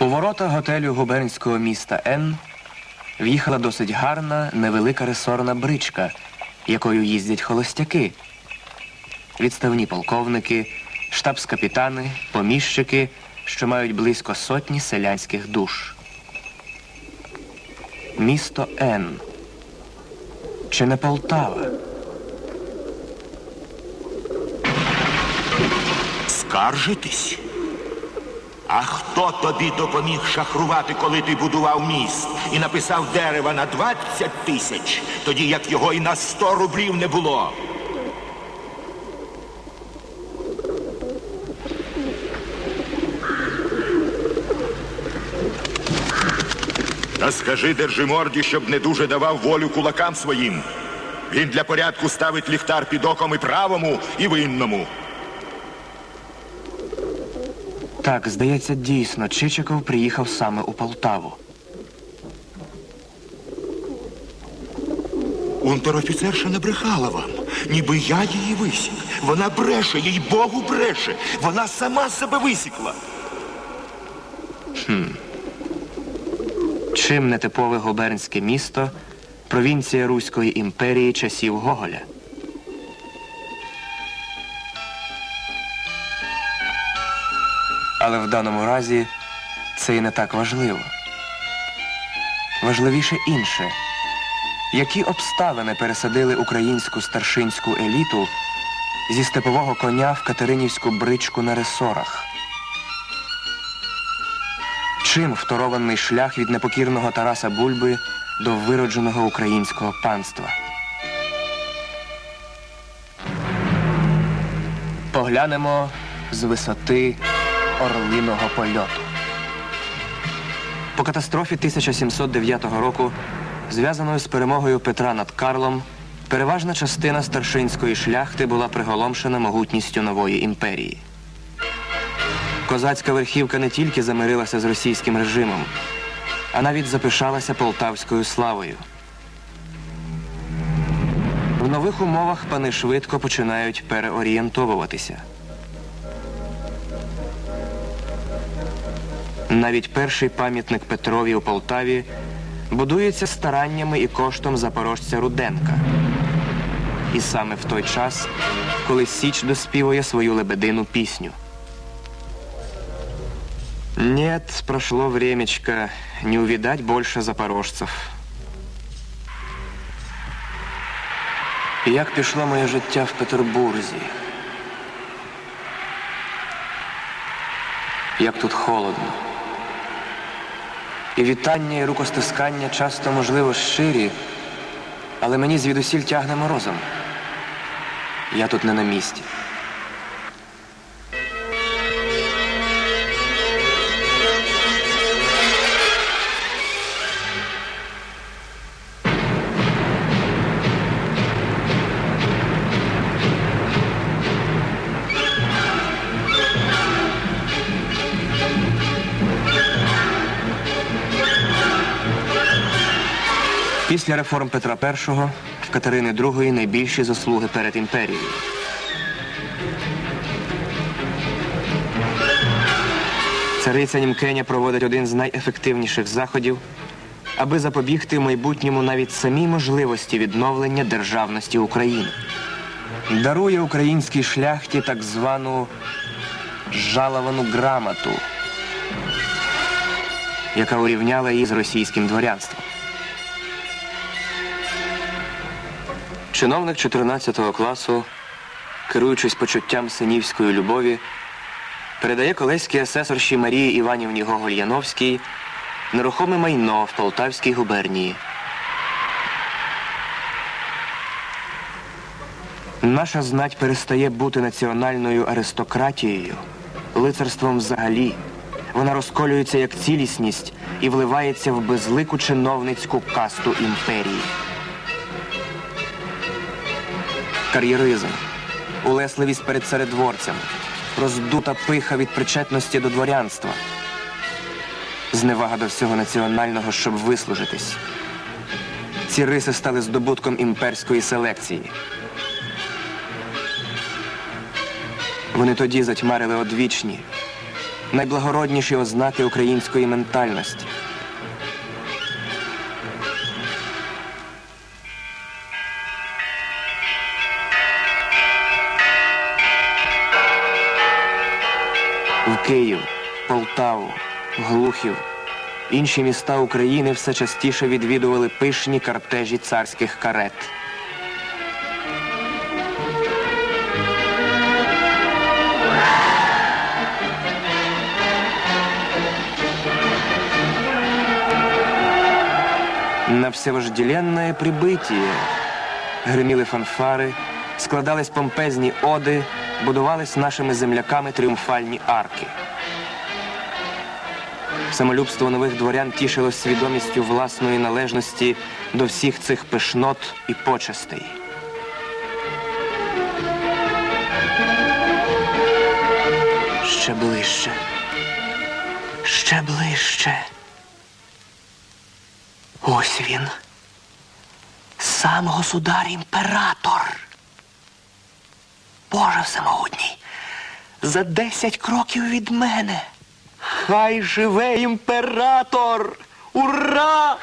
У ворота готелю губернського міста Н в'їхала досить гарна, невелика ресорна бричка, якою їздять холостяки. Відставні полковники, штабс-капітани, поміщики, що мають близько сотні селянських душ. Місто Н. Чи не Полтава? Скаржитись? А хто тобі допоміг шахрувати, коли ти будував міст і написав дерева на 20 тисяч, тоді як його і на 100 рублів не було? Та скажи Держиморді, щоб не дуже давав волю кулакам своїм. Він для порядку ставить ліхтар під оком і правому, і винному. Так, здається, дійсно, Чичиков приїхав саме у Полтаву. Унтер-офіцерша не брехала вам, ніби я її висік. Вона бреше, їй Богу бреше. Вона сама себе висікла. Чим не типове губернське місто, провінція Руської імперії часів Гоголя. Але в даному разі це і не так важливо. Важливіше інше. Які обставини пересадили українську старшинську еліту зі степового коня в катеринівську бричку на ресорах? Чим вторований шлях від непокірного Тараса Бульби до виродженого українського панства? Поглянемо з висоти орлиного польоту. По катастрофі 1709 року, зв'язаною з перемогою Петра над Карлом, переважна частина старшинської шляхти була приголомшена могутністю нової імперії. Козацька верхівка не тільки замирилася з російським режимом, а навіть запишалася полтавською славою. В нових умовах пани швидко починають переорієнтовуватися. Навіть перший пам'ятник Петрові у Полтаві будується стараннями і коштом запорожця Руденка. І саме в той час, коли Січ доспівує свою лебедину пісню. Нет, прошло времечко, не увидать больше запорожцев. Як пішло моє життя в Петербурзі? Як тут холодно. І вітання, і рукостискання часто, можливо, щирі, але мені звідусіль тягне морозом. Я тут не на місці. Після реформ Петра І в Катерини II найбільші заслуги перед імперією. Цариця Німкеня проводить один з найефективніших заходів, аби запобігти майбутньому навіть самій можливості відновлення державності України. Дарує українській шляхті так звану жаловану грамоту, яка урівняла її з російським дворянством. Чиновник 14 класу, керуючись почуттям синівської любові, передає колеській асесорші Марії Іванівні Гоголь-Яновській нерухоме майно в Полтавській губернії. Наша знать перестає бути національною аристократією, лицарством взагалі. Вона розколюється як цілісність і вливається в безлику чиновницьку касту імперії. Кар'єризм, улесливість перед царедворцями, роздута пиха від причетності до дворянства, зневага до всього національного, щоб вислужитись. Ці риси стали здобутком імперської селекції. Вони тоді затьмарили одвічні, найблагородніші ознаки української ментальності. Київ, Полтаву, Глухів, інші міста України все частіше відвідували пишні картежі царських карет. На всевожделенное прибытие гриміли фанфари, складались помпезні оди, будувались нашими земляками тріумфальні арки. Самолюбство нових дворян тішилось свідомістю власної належності до всіх цих пишнот і почестей. Ще ближче. Ще ближче. Ось він. Сам государ імператор. Боже всемогутній. За десять кроків від мене. Хай живе імператор! Ура!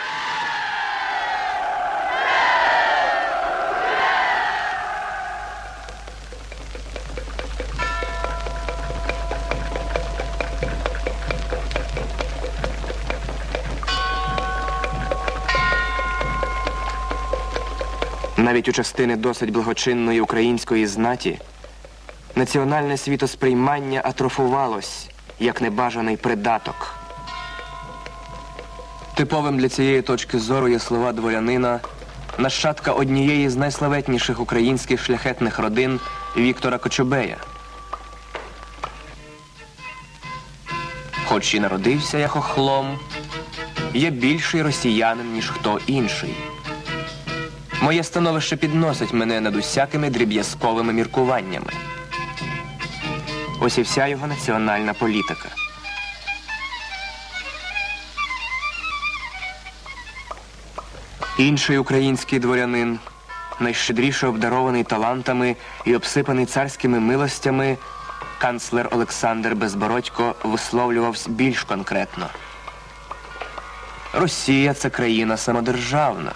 Навіть у частини досить благочинної української знаті національне світосприймання атрофувалось як небажаний придаток. Типовим для цієї точки зору є слова дворянина, нащадка однієї з найславетніших українських шляхетних родин Віктора Кочубея. Хоч і народився я хохлом, є більший росіянин, ніж хто інший. Моє становище підносить мене над усякими дріб'язковими міркуваннями. Ось і вся його національна політика. Інший український дворянин, найщедріше обдарований талантами і обсипаний царськими милостями, канцлер Олександр Безбородько висловлювався більш конкретно. Росія це країна самодержавна.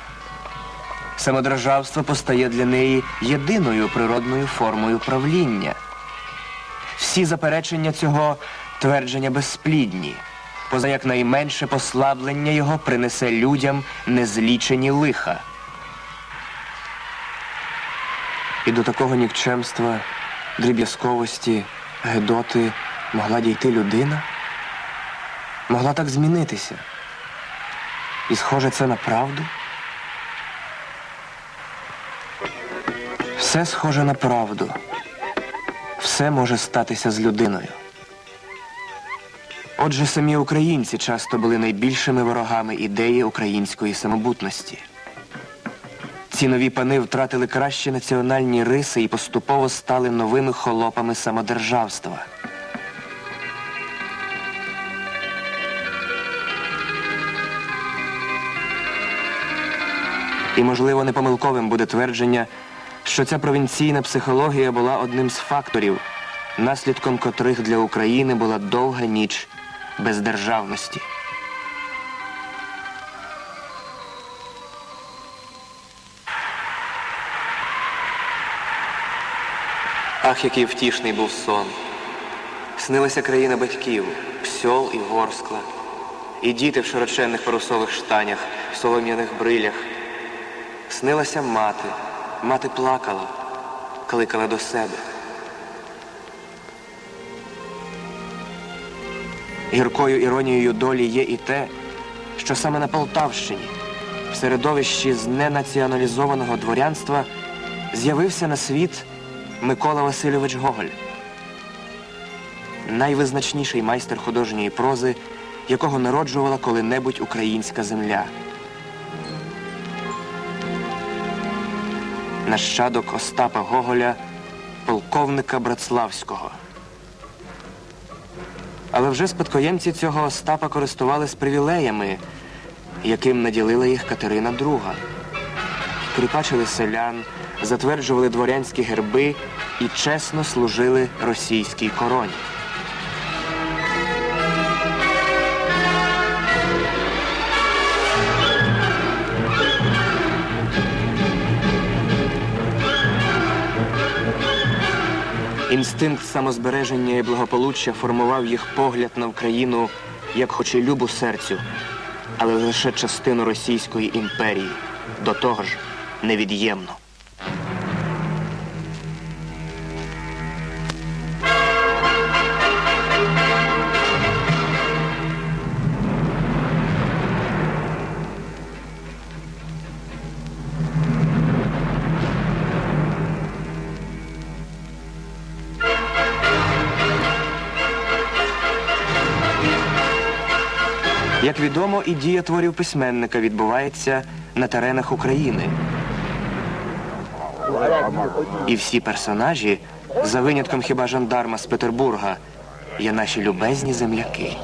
Самодержавство постає для неї єдиною природною формою правління. Всі заперечення цього твердження безсплідні, поза як найменше послаблення його принесе людям незлічені лиха. І до такого нікчемства, дріб'язковості, гедоти могла дійти людина? Могла так змінитися. І схоже це на правду? Все схоже на правду. Все може статися з людиною. Отже, самі українці часто були найбільшими ворогами ідеї української самобутності. Ці нові пани втратили кращі національні риси і поступово стали новими холопами самодержавства. І, можливо, непомилковим буде твердження, що ця провінційна психологія була одним з факторів, наслідком котрих для України була довга ніч бездержавності. Ах, який втішний був сон. Снилася країна батьків, псьол і ворскла, і діти в широченних парусових штанях, в солом'яних брилях. Снилася мати, мати плакала, кликала до себе. Гіркою іронією долі є і те, що саме на Полтавщині, в середовищі зненаціоналізованого дворянства, з'явився на світ Микола Васильович Гоголь, найвизначніший майстер художньої прози, якого народжувала коли-небудь українська земля. Нащадок Остапа Гоголя, полковника Братславського. Але вже спадкоємці цього Остапа користувались привілеями, яким наділила їх Катерина II. Кріпачили селян, затверджували дворянські герби і чесно служили російській короні. Інстинкт самозбереження і благополуччя формував їх погляд на Україну як хоч і любу серцю, але лише частину Російської імперії, до того ж невід'ємну. Як відомо, і дія творів письменника відбувається на теренах України. І всі персонажі, за винятком хіба жандарма з Петербурга, є наші любезні земляки.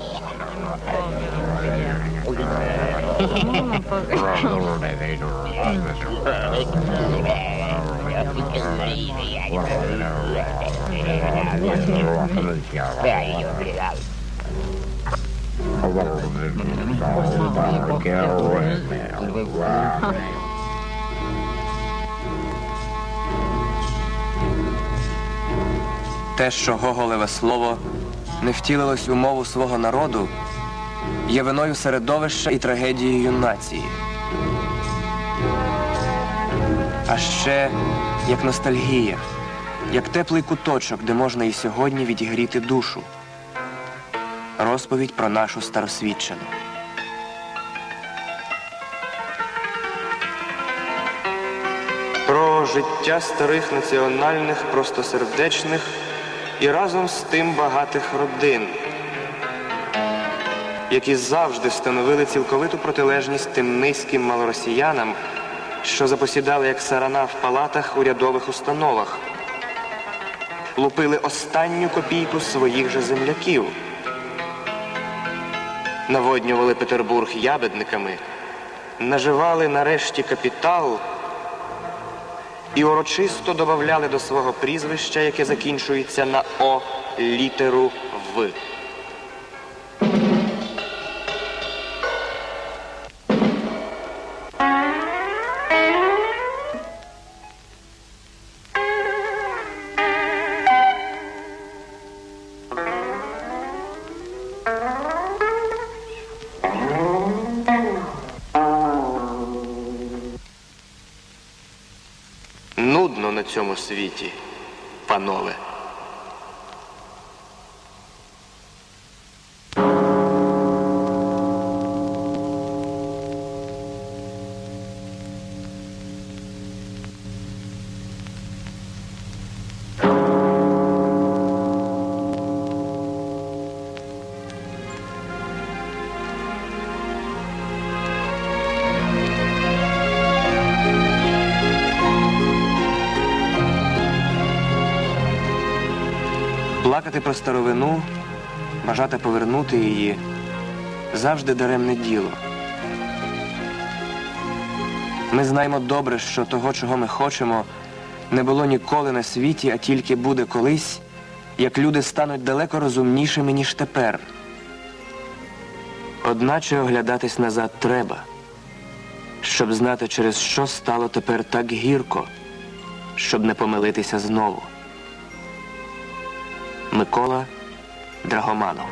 Те, що Гоголеве слово не втілилось у мову свого народу, є виною середовища і трагедією нації. А ще як ностальгія, як теплий куточок, де можна і сьогодні відігріти душу. Розповідь про нашу старосвідчину. Про життя старих національних, простосердечних і разом з тим багатих родин, які завжди становили цілковиту протилежність тим низьким малоросіянам, що запосідали як сарана в палатах урядових установах, лупили останню копійку своїх же земляків, наводнювали Петербург ябедниками, наживали нарешті капітал і урочисто додавали до свого прізвища, яке закінчується на О літеру В. Нудно на цьому світі, панове. Плакати про старовину, бажати повернути її завжди даремне діло. Ми знаємо добре, що того, чого ми хочемо, не було ніколи на світі, а тільки буде колись, як люди стануть далеко розумнішими, ніж тепер. Одначе оглядатись назад треба, щоб знати, через що стало тепер так гірко, щоб не помилитися знову. Микола Драгоманов